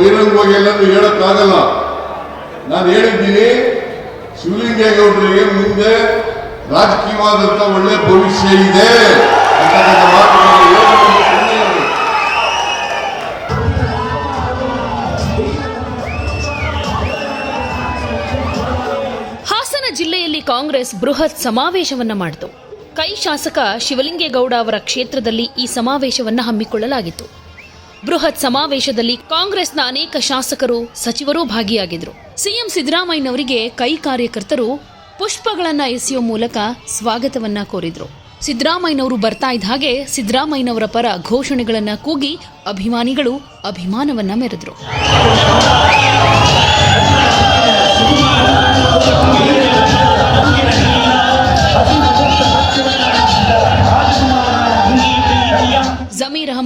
ಬಹಿರಂಗವಾಗಿ ಎಲ್ಲರೂ ಹೇಳಕ್ಕಾಗಲ್ಲ ನಾನು ಹೇಳಿದ್ದೀನಿ ಶಿವಲಿಂಗೇಗೌಡರಿಗೆ ಮುಂದೆ ರಾಜಕೀಯವಾದಂತ ಒಳ್ಳೆ ಭವಿಷ್ಯ ಇದೆ. ಹಾಸನ ಜಿಲ್ಲೆಯಲ್ಲಿ ಕಾಂಗ್ರೆಸ್ ಬೃಹತ್ ಸಮಾವೇಶವನ್ನ ಮಾಡಿತು. ಕೈ ಶಾಸಕ ಶಿವಲಿಂಗೇಗೌಡ ಅವರ ಕ್ಷೇತ್ರದಲ್ಲಿ ಈ ಸಮಾವೇಶವನ್ನ ಹಮ್ಮಿಕೊಳ್ಳಲಾಗಿತ್ತು. ಬೃಹತ್ ಸಮಾವೇಶದಲ್ಲಿ ಕಾಂಗ್ರೆಸ್ನ ಅನೇಕ ಶಾಸಕರು ಸಚಿವರು ಭಾಗಿಯಾಗಿದ್ರು. ಸಿಎಂ ಸಿದ್ದರಾಮಯ್ಯನವರಿಗೆ ಕೈ ಕಾರ್ಯಕರ್ತರು ಪುಷ್ಪಗಳನ್ನ ಎಸೆಯುವ ಮೂಲಕ ಸ್ವಾಗತವನ್ನ ಕೋರಿದ್ರು. ಸಿದ್ದರಾಮಯ್ಯನವರು ಬರ್ತಾ ಇದ್ದ ಹಾಗೆ ಸಿದ್ದರಾಮಯ್ಯನವರ ಪರ ಘೋಷಣೆಗಳನ್ನ ಕೂಗಿ ಅಭಿಮಾನಿಗಳು ಅಭಿಮಾನವನ್ನ ಮೆರೆದ್ರು.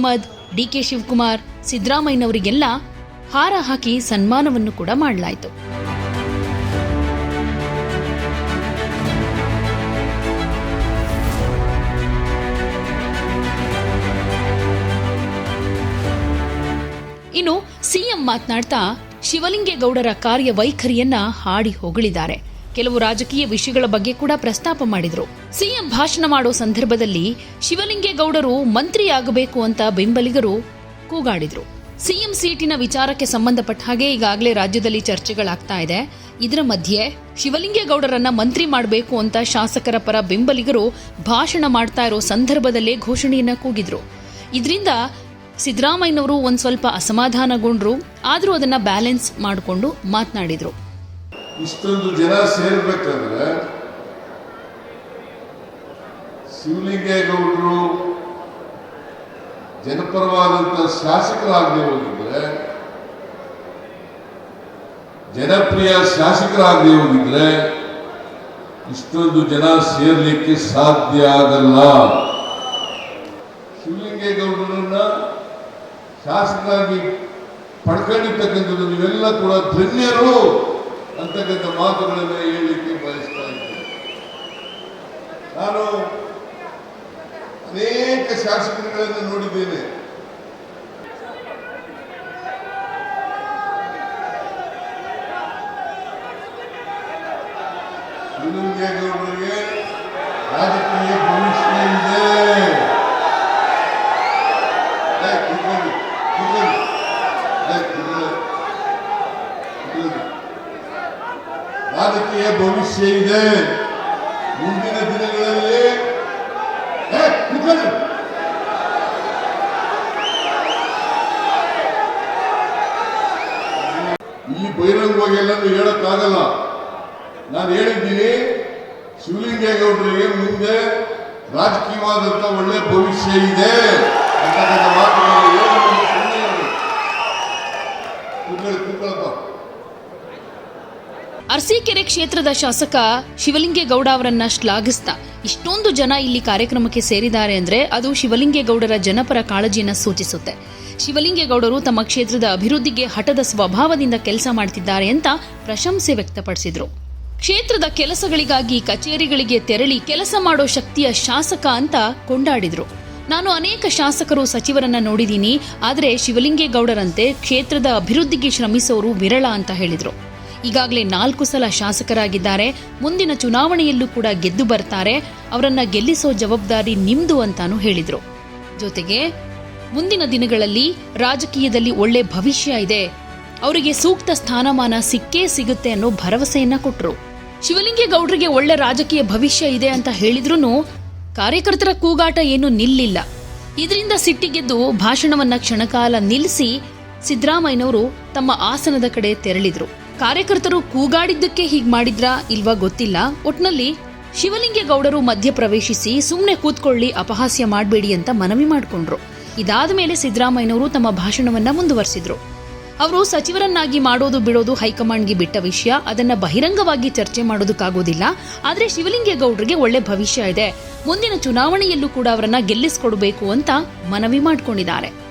ಜಮೀರ್ ಡಿ ಕೆ ಶಿವಕುಮಾರ್, ಸಿದ್ದರಾಮಯ್ಯನವರಿಗೆಲ್ಲ ಹಾರ ಹಾಕಿ ಸನ್ಮಾನವನ್ನು ಕೂಡ ಮಾಡಲಾಯಿತು. ಇನ್ನು ಸಿಎಂ ಮಾತನಾಡ್ತಾ ಶಿವಲಿಂಗೇಗೌಡರ ಕಾರ್ಯವೈಖರಿಯನ್ನ ಹಾಡಿ ಹೊಗಳಿದ್ದಾರೆ. ಕೆಲವು ರಾಜಕೀಯ ವಿಷಯಗಳ ಬಗ್ಗೆ ಕೂಡ ಪ್ರಸ್ತಾಪ ಮಾಡಿದರು. ಸಿಎಂ ಭಾಷಣ ಮಾಡೋ ಸಂದರ್ಭದಲ್ಲಿ ಶಿವಲಿಂಗೇಗೌಡರು ಮಂತ್ರಿಯಾಗಬೇಕು ಅಂತ ಬೆಂಬಲಿಗರು ಕೂಗಾಡಿದ್ರು. ಸಿಎಂ ಸೀಟಿನ ವಿಚಾರಕ್ಕೆ ಸಂಬಂಧಪಟ್ಟ ಹಾಗೆ ಈಗಾಗಲೇ ರಾಜ್ಯದಲ್ಲಿ ಚರ್ಚೆಗಳಾಗ್ತಾ ಇದೆ. ಇದರ ಮಧ್ಯೆ ಶಿವಲಿಂಗೇಗೌಡರನ್ನ ಮಂತ್ರಿ ಮಾಡಬೇಕು ಅಂತ ಶಾಸಕರ ಪರ ಬೆಂಬಲಿಗರು ಭಾಷಣ ಮಾಡ್ತಾ ಇರೋ ಸಂದರ್ಭದಲ್ಲೇ ಘೋಷಣೆಯನ್ನ ಕೂಗಿದ್ರು. ಇದರಿಂದ ಸಿದ್ದರಾಮಯ್ಯನವರು ಒಂದು ಸ್ವಲ್ಪ ಅಸಮಾಧಾನಗೊಂಡ್ರು. ಆದರೂ ಅದನ್ನ ಬ್ಯಾಲೆನ್ಸ್ ಮಾಡಿಕೊಂಡು ಮಾತನಾಡಿದ್ರು. ಇಷ್ಟೊಂದು ಜನ ಸೇರ್ಬೇಕಂದ್ರೆ ಶಿವಲಿಂಗೇಗೌಡರು ಜನಪರವಾದಂತ ಶಾಸಕರಾಗದೆ ಹೋಗಿದ್ರೆ, ಜನಪ್ರಿಯ ಶಾಸಕರಾಗದೆ ಹೋಗಿದ್ರೆ ಇಷ್ಟೊಂದು ಜನ ಸೇರ್ಲಿಕ್ಕೆ ಸಾಧ್ಯ ಆಗಲ್ಲ. ಶಿವಲಿಂಗೇಗೌಡರನ್ನ ಶಾಸಕರಾಗಿ ಪಡ್ಕೊಂಡಿರ್ತಕ್ಕಂಥದ್ದು ನೀವೆಲ್ಲ ಕೂಡ ಧನ್ಯರು. ಅಂತಕ್ಕಂಥ ಮಾತುಗಳನ್ನು ಹೇಳಲಿಕ್ಕೆ ಬಯಸ್ತಾ ಇದ್ದೇನೆ. ನಾನು ಅನೇಕ ಶಾಸಕರುಗಳನ್ನು ನೋಡಿದ್ದೇನೆ. ಶಿವಲಿಂಗೇಗೌಡರಿಗೆ ರಾಜಕೀಯ ಭವಿಷ್ಯ ಇದೆ. ಏ, ಕೂತ್ಕೊಳ್ಳಿ, ಕೂತ್ಕೊಳ್ಳಿ. ಏ, ಕೂತ್ಕೊಳ್ಳಿ. ಕೂತ್ಕೊಳ್ಳಿ. ರಾಜಕೀಯ ಭವಿಷ್ಯ ಇದೆ. ಮುಂದಿನ ದಿನಗಳಲ್ಲಿ ಈ ಬಹಿರಂಗವಾಗಿ ಎಲ್ಲರೂ ಹೇಳಕ್ಕಾಗಲ್ಲ. ನಾನು ಹೇಳಿದ್ದೀನಿ ಶಿವಲಿಂಗೇಗೌಡರಿಗೆ ಮುಂದೆ ರಾಜಕೀಯವಾದಂತ ಒಳ್ಳೆ ಭವಿಷ್ಯ ಇದೆ ಅಂತ ಮಾತು ಹೇಳಲು ಸುಮ್ಮನೆ ಇರು. ಕೂತ್ಕೊಳ್ಳಿ ಕೂತ್ಕೊಳ್ಳಪ್ಪ ಅರಸೀಕೆರೆ ಕ್ಷೇತ್ರದ ಶಾಸಕ ಶಿವಲಿಂಗೇಗೌಡ ಅವರನ್ನ ಶ್ಲಾಘಿಸ್ತಾ ಇಷ್ಟೊಂದು ಜನ ಇಲ್ಲಿ ಕಾರ್ಯಕ್ರಮಕ್ಕೆ ಸೇರಿದ್ದಾರೆ ಅಂದ್ರೆ ಅದು ಶಿವಲಿಂಗೇಗೌಡರ ಜನಪರ ಕಾಳಜಿಯನ್ನ ಸೂಚಿಸುತ್ತೆ. ಶಿವಲಿಂಗೇಗೌಡರು ತಮ್ಮ ಕ್ಷೇತ್ರದ ಅಭಿವೃದ್ಧಿಗೆ ಹಠದ ಸ್ವಭಾವದಿಂದ ಕೆಲಸ ಮಾಡ್ತಿದ್ದಾರೆ ಅಂತ ಪ್ರಶಂಸೆ ವ್ಯಕ್ತಪಡಿಸಿದರು. ಕ್ಷೇತ್ರದ ಕೆಲಸಗಳಿಗಾಗಿ ಕಚೇರಿಗಳಿಗೆ ತೆರಳಿ ಕೆಲಸ ಮಾಡೋ ಶಕ್ತಿಯ ಶಾಸಕ ಅಂತ ಕೊಂಡಾಡಿದರು. ನಾನು ಅನೇಕ ಶಾಸಕರು ಸಚಿವರನ್ನ ನೋಡಿದ್ದೀನಿ, ಆದರೆ ಶಿವಲಿಂಗೇಗೌಡರಂತೆ ಕ್ಷೇತ್ರದ ಅಭಿವೃದ್ಧಿಗೆ ಶ್ರಮಿಸೋರು ವಿರಳ ಅಂತ ಹೇಳಿದ್ರು. ಈಗಾಗಲೇ ನಾಲ್ಕು ಸಲ ಶಾಸಕರಾಗಿದ್ದಾರೆ. ಮುಂದಿನ ಚುನಾವಣೆಯಲ್ಲೂ ಕೂಡ ಗೆದ್ದು ಬರ್ತಾರೆ. ಅವರನ್ನ ಗೆಲ್ಲಿಸೋ ಜವಾಬ್ದಾರಿ ನಿಮ್ದು ಅಂತಾನು ಹೇಳಿದ್ರು. ಜೊತೆಗೆ ಮುಂದಿನ ದಿನಗಳಲ್ಲಿ ರಾಜಕೀಯದಲ್ಲಿ ಒಳ್ಳೆ ಭವಿಷ್ಯ ಇದೆ. ಅವರಿಗೆ ಸೂಕ್ತ ಸ್ಥಾನಮಾನ ಸಿಕ್ಕೇ ಸಿಗುತ್ತೆ ಅನ್ನೋ ಭರವಸೆಯನ್ನ ಕೊಟ್ಟರು ಶಿವಲಿಂಗೇಗೌಡರಿಗೆ ಒಳ್ಳೆ ರಾಜಕೀಯ ಭವಿಷ್ಯ ಇದೆ ಅಂತ ಹೇಳಿದ್ರು ಕಾರ್ಯಕರ್ತರ ಕೂಗಾಟ ಏನು ನಿಲ್ಲಿಲ್ಲ. ಇದರಿಂದ ಸಿಟ್ಟಿಗೆದ್ದು ಭಾಷಣವನ್ನ ಕ್ಷಣಕಾಲ ನಿಲ್ಲಿಸಿ ಸಿದ್ದರಾಮಯ್ಯನವರು ತಮ್ಮ ಆಸನದ ಕಡೆ ತೆರಳಿದ್ರು. ಕಾರ್ಯಕರ್ತರು ಕೂಗಾಡಿದ್ದಕ್ಕೆ ಹೀಗೆ ಮಾಡಿದ್ರಾ ಇಲ್ವಾ ಗೊತ್ತಿಲ್ಲ. ಒಟ್ನಲ್ಲಿ ಶಿವಲಿಂಗೇಗೌಡರು ಮಧ್ಯ ಪ್ರವೇಶಿಸಿ ಸುಮ್ಮನೆ ಕೂತ್ಕೊಳ್ಳಿ, ಅಪಹಾಸ್ಯ ಮಾಡಬೇಡಿ ಅಂತ ಮನವಿ ಮಾಡಿಕೊಂಡ್ರು. ಇದಾದ ಮೇಲೆ ಸಿದ್ದರಾಮಯ್ಯನವರು ತಮ್ಮ ಭಾಷಣವನ್ನ ಮುಂದುವರೆಸಿದ್ರು. ಅವರು ಸಚಿವರನ್ನಾಗಿ ಮಾಡೋದು ಬಿಡೋದು ಹೈಕಮಾಂಡ್ಗೆ ಬಿಟ್ಟ ವಿಷಯ, ಅದನ್ನ ಬಹಿರಂಗವಾಗಿ ಚರ್ಚೆ ಮಾಡೋದಕ್ಕಾಗೋದಿಲ್ಲ. ಆದರೆ ಶಿವಲಿಂಗೇಗೌಡರಿಗೆ ಒಳ್ಳೆ ಭವಿಷ್ಯ ಇದೆ. ಮುಂದಿನ ಚುನಾವಣೆಯಲ್ಲೂ ಕೂಡ ಅವರನ್ನ ಗೆಲ್ಲಿಸ್ಕೊಡ್ಬೇಕು ಅಂತ ಮನವಿ ಮಾಡಿಕೊಂಡಿದ್ದಾರೆ.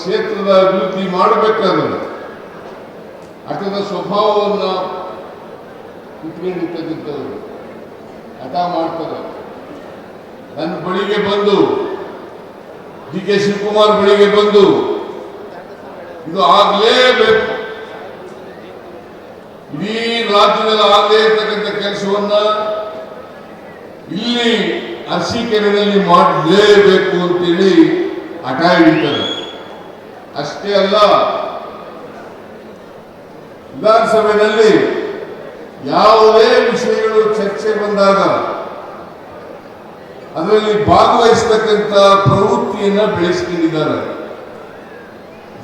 ಕ್ಷೇತ್ರದ ಅಭಿವೃದ್ಧಿ ಮಾಡಬೇಕಾದ್ರೆ ಅದರ ಸ್ವಭಾವವನ್ನು ಇಟ್ಕೊಂಡಿರ್ತಕ್ಕಂಥವ್ರು ಹಠ ಮಾಡ್ತಾರೆ. ನನ್ನ ಬಳಿಗೆ ಬಂದು ಡಿ ಕೆ ಶಿವಕುಮಾರ್ ಬಳಿಗೆ ಬಂದು ಇದು ಆಗಲೇಬೇಕು. ಇಡೀ ರಾಜ್ಯದಲ್ಲಿ ಆಗಲೇ ಇರ್ತಕ್ಕಂಥ ಕೆಲಸವನ್ನ ಇಲ್ಲಿ ಅರಸೀಕೆರೆಯಲ್ಲಿ ಮಾಡಲೇಬೇಕು ಅಂತೇಳಿ ಹಠ ಹಿಡಿತಾರೆ. ಅಷ್ಟೇ ಅಲ್ಲ, ವಿಧಾನಸಭೆಯಲ್ಲಿ ಯಾವುದೇ ವಿಷಯಗಳು ಚರ್ಚೆ ಬಂದಾಗ ಅದರಲ್ಲಿ ಭಾಗವಹಿಸ್ತಕ್ಕಂಥ ಪ್ರವೃತ್ತಿಯನ್ನು ಬೆಳೆಸಿಕೊಂಡಿದ್ದಾರೆ.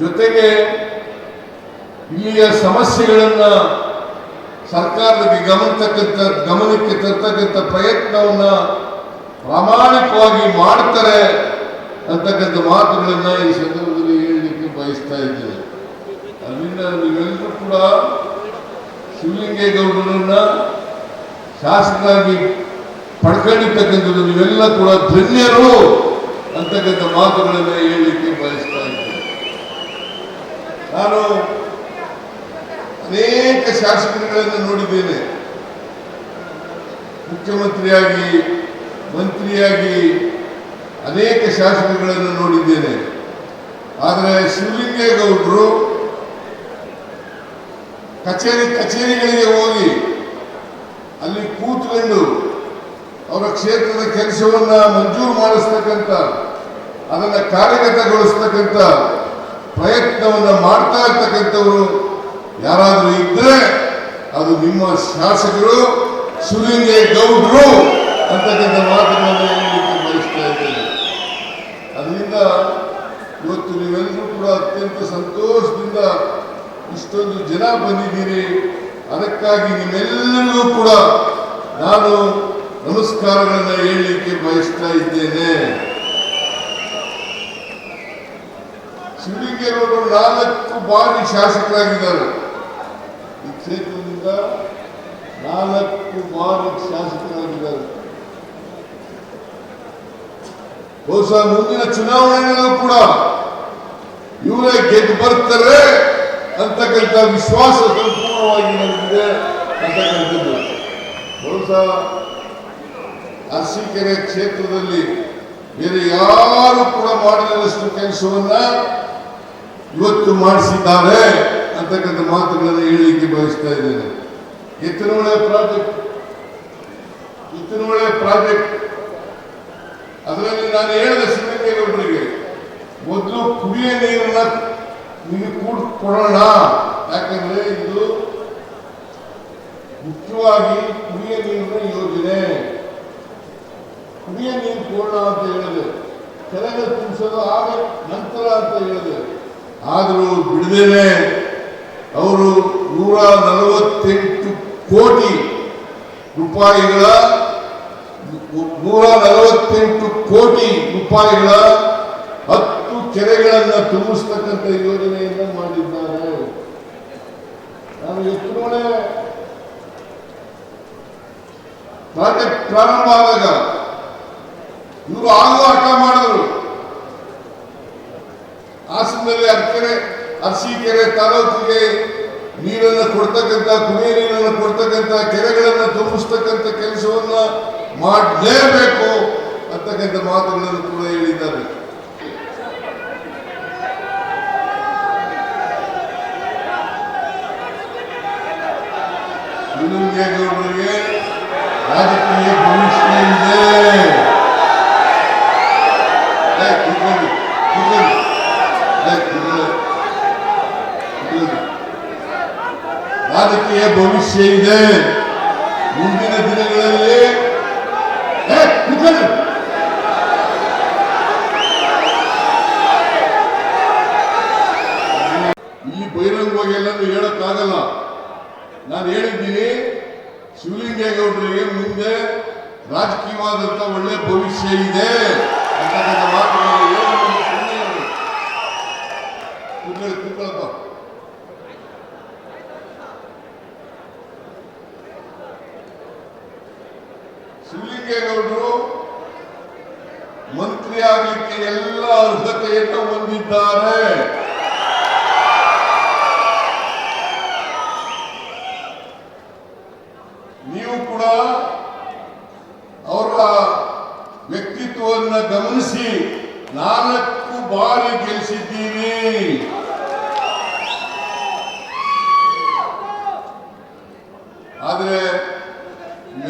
ಜೊತೆಗೆ ಇಲ್ಲಿಯ ಸಮಸ್ಯೆಗಳನ್ನ ಸರ್ಕಾರದಲ್ಲಿ ಗಮನತಕ್ಕಂಥ, ಗಮನಕ್ಕೆ ತರ್ತಕ್ಕಂಥ ಪ್ರಯತ್ನವನ್ನ ಪ್ರಾಮಾಣಿಕವಾಗಿ ಮಾಡ್ತಾರೆ ಅಂತಕ್ಕಂಥ ಮಾತುಗಳನ್ನ ಈ ಸಂದರ್ಭದಲ್ಲಿ ಬಯಸ್ತಾ ಇದ್ದೇನೆ. ಅದರಿಂದ ನೀವೆಲ್ಲರೂ ಕೂಡ ಶಿವಲಿಂಗೇಗೌಡರನ್ನ ಶಾಸಕರಾಗಿ ಪಡ್ಕೊಂಡಿರ್ತಕ್ಕಂಥದ್ದು ನೀವೆಲ್ಲ ಕೂಡ ಧನ್ಯರು ಅಂತಕ್ಕಂಥ ಮಾತುಗಳನ್ನ ಹೇಳಲಿಕ್ಕೆ ಬಯಸ್ತಾ ಇದ್ದೇನೆ. ನಾನು ಅನೇಕ ಶಾಸಕರುಗಳನ್ನು ನೋಡಿದ್ದೇನೆ. ಮುಖ್ಯಮಂತ್ರಿಯಾಗಿ, ಮಂತ್ರಿಯಾಗಿ ಅನೇಕ ಶಾಸಕರುಗಳನ್ನು ನೋಡಿದ್ದೇನೆ. ಆದರೆ ಶಿವಲಿಂಗೇಗೌಡರು ಕಚೇರಿ ಕಚೇರಿಗಳಿಗೆ ಹೋಗಿ ಅಲ್ಲಿ ಕೂತ್ಕೊಂಡು ಅವರ ಕ್ಷೇತ್ರದ ಕೆಲಸವನ್ನ ಮಂಜೂರು ಮಾಡಿಸ್ತಕ್ಕಂಥ, ಅದನ್ನು ಕಾರ್ಯಗತಗೊಳಿಸ್ತಕ್ಕಂಥ ಪ್ರಯತ್ನವನ್ನು ಮಾಡ್ತಾ ಇರ್ತಕ್ಕಂಥವರು ಯಾರಾದರೂ ಇದ್ರೆ ಅದು ನಿಮ್ಮ ಶಾಸಕರು ಗೌಡರು ಅಂತಕ್ಕಂಥ ಮಾತುಗಳನ್ನು ಬಯಸ್ತಾ ಇದ್ದೇನೆ. ಅದರಿಂದ ಇವತ್ತು ನೀವೆಲ್ಲರೂ ಕೂಡ ಅತ್ಯಂತ ಸಂತೋಷದಿಂದ ಇಷ್ಟೊಂದು ಜನ ಬಂದಿದ್ದೀರಿ. ಅದಕ್ಕಾಗಿ ನಿಮ್ಮೆಲ್ಲರಿಗೂ ಕೂಡ ನಾನು ನಮಸ್ಕಾರಗಳನ್ನು ಹೇಳಲಿಕ್ಕೆ ಬಯಸ್ತಾ ಇದ್ದೇನೆ. ಶಿವಲಿಂಗೇಗೌಡರು ನಾಲ್ಕು ಬಾರಿ ಶಾಸಕರಾಗಿದ್ದಾರೆ. ಈ ಕ್ಷೇತ್ರದಿಂದ ನಾಲ್ಕು ಬಾರಿ ಶಾಸಕರಾಗಿದ್ದಾರೆ. ಬಹುಶಃ ಮುಂದಿನ ಚುನಾವಣೆಗಳಲ್ಲೂ ಕೂಡ ಇವರೇ ಗೆದ್ದು ಬರ್ತಾರೆ ಅಂತಕ್ಕಂಥ ವಿಶ್ವಾಸ ಸಂಪೂರ್ಣವಾಗಿ ನನಗಿದೆ ಅಂತಕ್ಕಂಥದ್ದು. ಬಹುಶಃ ಅರಸೀಕೆರೆ ಕ್ಷೇತ್ರದಲ್ಲಿ ಬೇರೆ ಯಾರು ಕೂಡ ಮಾಡಿದಷ್ಟು ಕೆಲಸವನ್ನ ಇವತ್ತು ಮಾಡಿಸಿದ್ದಾರೆ ಅಂತಕ್ಕಂಥ ಮಾತುಗಳನ್ನು ಹೇಳಲಿಕ್ಕೆ ಬಯಸ್ತಾ ಇದ್ದೇನೆ. ಎತ್ತಿನ ಪ್ರಾಜೆಕ್ಟ್ ಎತ್ತಿನ ಪ್ರಾಜೆಕ್ಟ್ ಅದರಲ್ಲಿ ನಾನು ಹೇಳಿದ ಒಬ್ಬರಿಗೆ ಮೊದಲು ಕುಡಿಯ ನೀರನ್ನ ನಿಮಗೆ ಕೂಡ ಕೊಡೋಣ. ಯಾಕಂದ್ರೆ ಇದು ಮುಖ್ಯವಾಗಿ ಕುಡಿಯ ನೀರಿನ ಯೋಜನೆ. ಕುಡಿಯ ನೀರು ಕೊಡೋಣ ಅಂತ ಹೇಳಿದೆ. ಕೆಳಗೆ ತುಂಬಿಸೋದು ಆಗ ನಂತರ ಅಂತ ಹೇಳಿದೆ. ಆದರೂ ಬಿಡದೇನೆ, ಅವರು ನೂರ ನಲವತ್ತೆಂಟು ಕೋಟಿ ರೂಪಾಯಿಗಳ ನೂರ ನಲವತ್ತೆಂಟು ಕೋಟಿ ರೂಪಾಯಿಗಳ ಹತ್ತು ಕೆರೆಗಳನ್ನ ತುಂಬಿಸ್ತಕ್ಕಂಥ ಯೋಜನೆಯನ್ನ ಮಾಡಿದ್ದಾರೆ. ನಾನು ಎಷ್ಟು ಪ್ರಾಜೆಕ್ಟ್ ಪ್ರಾರಂಭ ಆದಾಗ ಇವರು ಆಗೋ ಹಠ ಮಾಡಿದ್ರು. ಹಾಸನದಲ್ಲಿ ಅರ್ಕೆರೆ ಅರಸೀಕೆರೆ ತಾಲೂಕಿಗೆ ನೀರನ್ನು ಕೊಡ್ತಕ್ಕಂಥ ಕುಡಿಯ ನೀರನ್ನು ಕೊಡ್ತಕ್ಕಂಥ ಕೆರೆಗಳನ್ನು ತುಂಬಿಸ್ತಕ್ಕಂಥ ಕೆಲಸವನ್ನ ಮಾಡಲೇಬೇಕು ಅಂತಕ್ಕಂಥ ಮಾತುಗಳನ್ನು ಕೂಡ ಹೇಳಿದ್ದಾರೆ. ಶಿವಲಿಂಗೇಗೌಡರಿಗೆ ರಾಜಕೀಯ ಭವಿಷ್ಯ ಇದೆ. ರಾಜಕೀಯ ಭವಿಷ್ಯ ಇದೆ. ಮುಂದಿನ ದಿನಗಳಲ್ಲಿ ಕೂತ್ಕೊಳ್ಳಿ. ಇಲ್ಲಿ ಬಹಿರಂಗವಾಗಿ ಎಲ್ಲರೂ ಹೇಳಕ್ಕಾಗಲ್ಲ ನಾನು ಹೇಳಿದ್ದೀನಿ ಶಿವಲಿಂಗೇಗೌಡರಿಗೆ ಮುಂದೆ ರಾಜಕೀಯವಾದಂತ ಒಳ್ಳೆ ಭವಿಷ್ಯ ಇದೆ ಅಂತಕ್ಕಂಥ ಮಾತುಗಳನ್ನು ಹೇಳಿ ನಮ್ಮ ಸುಮ್ಮನೆ ಇರು. ಕೂತ್ಕೊಳ್ಳಿ, ಕೂತ್ಕೊಳ್ಳಪ್ಪ. ಶಿವಲಿಂಗೇಗೌಡರು ಮಂತ್ರಿ ಆಗಲಿಕ್ಕೆ ಎಲ್ಲ ಅರ್ಹತೆಯನ್ನು ಹೊಂದಿದ್ದಾರೆ. ನೀವು ಕೂಡ ಅವರ ವ್ಯಕ್ತಿತ್ವವನ್ನು ಗಮನಿಸಿ ನಾಲ್ಕು ಬಾರಿ ಗೆಲ್ಲಿಸಿದ್ದೀನಿ ಆದರೆ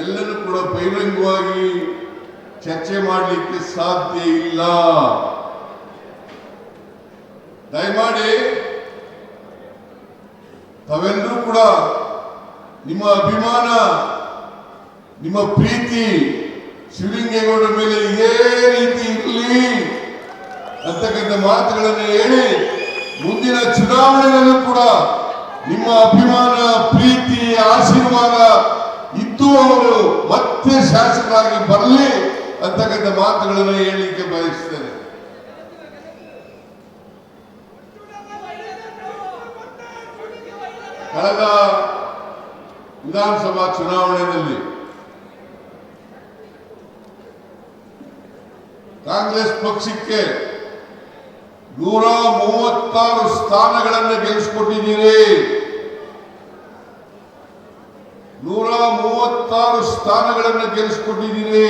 ಎಲ್ಲರೂ ಕೂಡ ಬಹಿರಂಗವಾಗಿ ಚರ್ಚೆ ಮಾಡಲಿಕ್ಕೆ ಸಾಧ್ಯ ಇಲ್ಲ. ದಯಮಾಡಿ ತಾವೆಲ್ಲರೂ ಕೂಡ ನಿಮ್ಮ ಅಭಿಮಾನ, ನಿಮ್ಮ ಪ್ರೀತಿ ಶಿವಲಿಂಗೇಗೌಡರ ಮೇಲೆ ಇದೇ ರೀತಿ ಇರಲಿ ಅಂತಕ್ಕಂಥ ಮಾತುಗಳನ್ನು ಹೇಳಿ ಮುಂದಿನ ಚುನಾವಣೆಯಲ್ಲೂ ಕೂಡ ನಿಮ್ಮ ಅಭಿಮಾನ, ಪ್ರೀತಿ, ಆಶೀರ್ವಾದ ಇದ್ದು ಅವರು ಮತ್ತೆ ಶಾಸಕರಾಗಿ ಬರಲಿ ಅಂತಕ್ಕಂಥ ಮಾತುಗಳನ್ನು ಹೇಳಲಿಕ್ಕೆ ಬಯಸ್ತೇನೆ. ಕಳೆದ ವಿಧಾನಸಭಾ ಚುನಾವಣೆಯಲ್ಲಿ ಕಾಂಗ್ರೆಸ್ ಪಕ್ಷಕ್ಕೆ ನೂರ ಮೂವತ್ತಾರು ಸ್ಥಾನಗಳನ್ನು ಗೆಲ್ಲಿಸಿಕೊಟ್ಟಿದ್ದೀರಿ. ನೂರ ಮೂವತ್ತಾರು ಸ್ಥಾನಗಳನ್ನು ಗೆಲ್ಲಿಸಿಕೊಟ್ಟಿದ್ದೀರಿ.